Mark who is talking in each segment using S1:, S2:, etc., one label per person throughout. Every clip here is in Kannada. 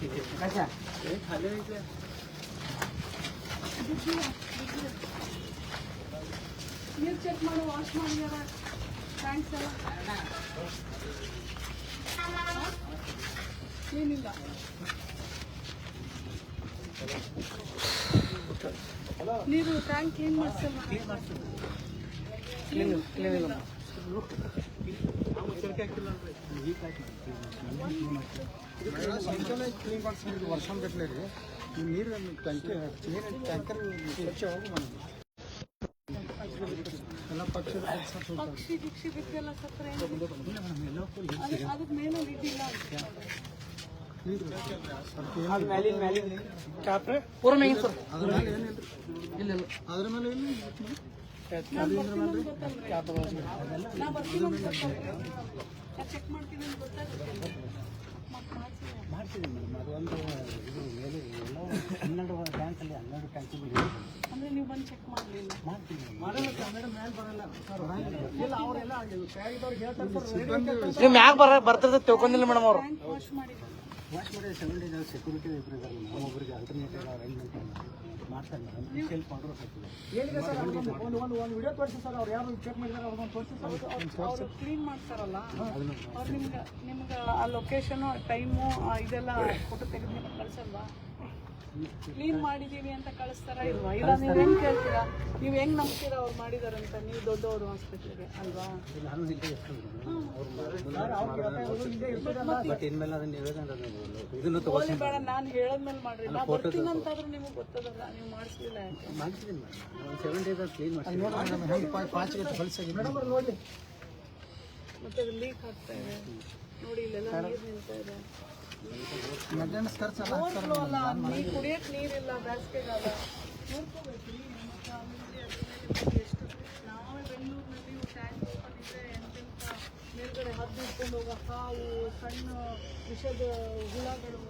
S1: ಎಲ್ಲದಕ್ಕೂ ಮಿಕ್ಸ್ ಇದಾವ ವೇಸ್ಟ್ ಯೂಸ್ ಮಾಡ್ತಾ ಇಲ್ಲ ನೀರು ಚೆಕ್ ಮಾಡು ವಾಶ್ ಮಾಡಿದಾರ ಥ್ಯಾಂಕ್ಸ್ ಎಲ್ಲ ಏನಿಲ್ಲ ನೀರು ಟ್ಯಾಂಕ್ ಕ್ಲೀನ್ ಮಾಡಿಸಲ್ಲ ಕ್ಲೀನ್ ಕ್ಲೀನ್ ಇಲ್ಲ
S2: ಕ್ಲೀನ್ ಮಾಡಿಸ್ಕೊಂಡು ವರ್ಷ ಗಟ್ಟಲೆ ರೀ ಈ ನೀರು ಟ್ಯಾಂಕಿ ನೀರಿನ ಟ್ಯಾಂಕರ್ ಸ್ವಚ್ಛ ಹೋಗಿ ಬಂದು ಎಲ್ಲ ಪಕ್ಷಿ
S1: ಪಕ್ಷಿ ಗಿಕ್ಷಿ ಬಿದ್ದೆಲ್ಲ ಸತ್ತರೆ ಅದಕ್ಕೆ ಮೇಲೆ ಇದಿಲ್ಲ
S2: ನೀರು
S3: ಪೂರ ಮೇಗಿನ ಸರ್
S2: ಅದ್ರ ಮೇಲೆ ಏನಿಲ್ಲ ಇಲ್ಲ ಇಲ್ಲ ಅದ್ರ ಮೇಲೆ ಇಲ್ಲ
S1: ಚೆಕ್ ಮಾಡ್ತೀನಿ. ಅಂತ ಗೊತ್ತಾಗುತ್ತೆ ಮಾಡ್ತೀನಿ
S2: ಮಾಡ್ತೀವಿ ಮೇಡಮ್ ಅದು ಒಂದು ಇದು ಮೇಲೆ ಎಲ್ಲ ಹನ್ನೆರಡು ಬ್ಯಾಂಕಲ್ಲಿ ಹನ್ನೆರಡು ಟ್ಯಾಂಕಿ
S1: ಅಂದ್ರೆ ನೀವು ಬಂದು ಚೆಕ್ ಮಾಡಲಿಲ್ಲ
S2: ಮಾಡ್ತೀವಿ ಮೇಡಮ್ ಮೇಲೆ ಬರಲ್ಲ
S3: ನೀವು ಮ್ಯಾಗ ಬರ ತಿಳ್ಕೊಂಡಿಲ್ಲ ಮೇಡಮ್ ಅವ್ರು.
S1: ವಾಶ್
S2: ವಾಶ್ ಮಾಡಿ ಸೆವೆನ್ ಡೇಸ್ ಸೆಕ್ಯೂರಿಟಿ ಇಬ್ಬರು ಇದ್ದಾರೆ ಮೇಡಮ್ ಒಬ್ಬರಿಗೆ ಅಲ್ಟರ್ನೇಟಿವ್ ಅರೇಂಜ್ಮೆಂಟ್ ಮಾಡ್ತಾರೆ ಮೇಡಮ್ ಹೆಲ್ಪ್ ಮಾಡೋರು ಸರ್ ಒಂದು ಒಂದು ಒಂದು ವಿಡಿಯೋ ತೋರಿಸಿ ಸರ್ ಅವ್ರು ಯಾರು ಚೆಕ್ ಮಾಡಿದಾರೆ ಅವ್ರನ್ನ ತೋರಿಸಿ ಸರ್.
S1: ಅವರು ಕ್ಲೀನ್ ಮಾಡ್ತಾರಲ್ಲ ಅವ್ರು ನಿಮ್ಗೆ ನಿಮ್ಗೆ ಆ ಲೊಕೇಶನು ಟೈಮು ಇದೆಲ್ಲ ಫೋಟೋ ತೆಗೆದು ನಿಮ್ಗೆ ಕಳ್ಸಲ್ವಾ? ಕ್ಲೀನ್ ಮಾಡಿದೀವಿ ಅಂತ ಕಳಿಸ್ತಾರ ಇಲ್ವಾ? ಇಲ್ಲ ನೀವು ಹೆಂಗ್ ಕೇಳ್ತೀರಾ? ನೀವು ಹೆಂಗ್ ನಂಬ್ತೀರಾ ಅವ್ರು ಮಾಡಿದಾರಂತ? ನೀವು ದೊಡ್ಡವರು ಹಾಸ್ಪಿಟ್ಲಿಗೆ ಅಲ್ವಾ?
S2: ಬಟ್ ಇನ್ಮೇಲೆ ಅದನ್ನ ಇದನ್ನು
S1: ಬೇಡ ನಾನು ಹೇಳಿದ್ಮೇಲೆ ಮಾಡ್ರಿ. ನಾ ಬರ್ತೀನಿ ಅಂತಾದ್ರೂ ನಿಮಗೆ ಗೊತ್ತದಲ್ಲ ನೀವು ಮಾಡಿಸ್ಲಿಲ್ಲ
S2: ಮಾಡ್ತೀನಿ ಒಂದು ಸೆವೆನ್ ಡೇಸ್ ಅಲ್ಲಿ ಕ್ಲೀನ್ ಮಾಡ್ತೀನಿ ಮೇಡಮ್ ನೋಡಿ.
S1: ಮತ್ತೆ ಅದು ಲೀಕ್ ಆಗ್ತಾ ಇದೆ. ನೋಡಿ ಇಲ್ಲೆಲ್ಲ ನೀರು ನಿಲ್ತಾ ಇದೆ.
S2: ಮಧ್ಯಾಹ್ನ ಖರ್ಚು
S1: ಅಲ್ಲ ನೀರು ಕುಡಿಯಕ್ ನೀರಿಲ್ಲ ಬೇಸಿಗೆಗಾಲ ನೋಡ್ಕೋಬೇಕು ಹದ್ದು ಇಟ್ಕೊಂಡು ಹೋಗೋ ಹಾವು ಸಣ್ಣ ವಿಷದ ಹುಳಗಳು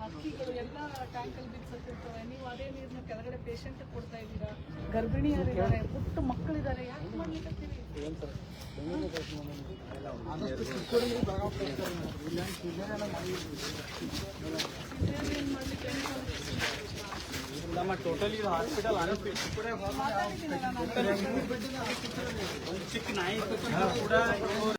S1: ಹಕ್ಕಿಗಳು ಎಲ್ಲ ಟ್ಯಾಂಕಲ್ಲಿ ಬಿದ್ದಿರ್ತವೆ. ನೀವು ಅದೇ ನೀರನ್ನ ಕೆಳಗಡೆ ಪೇಷಂಟ್ ಕೊಡ್ತಾ ಇದ್ದೀರಾ? ಗರ್ಭಿಣಿಯರಿದ್ದಾರೆ ಪುಟ್ಟ ಮಕ್ಕಳಿದ್ದಾರೆ. ಯಾಕೆ ಮಾಡ್ಲಿಕ್ಕೆ
S2: ಆದಷ್ಟು ಚಿಕ್ಕೋಡಿಗೆ ಬೆಳಗಾವಿ
S1: ಸಿಸೇರಿಯನ್ ಮಾಡ್ಲಿಕ್ಕೆ
S2: ನಮ್ಮ ಟೋಟಲಿ ಹಾಸ್ಪಿಟಲ್
S1: ಮಾತಾಡಿದ್ದೀನಲ್ಲ ನಾನು.
S2: ಚಿಕ್ಕ ನಾಯಿ ಕೂಡ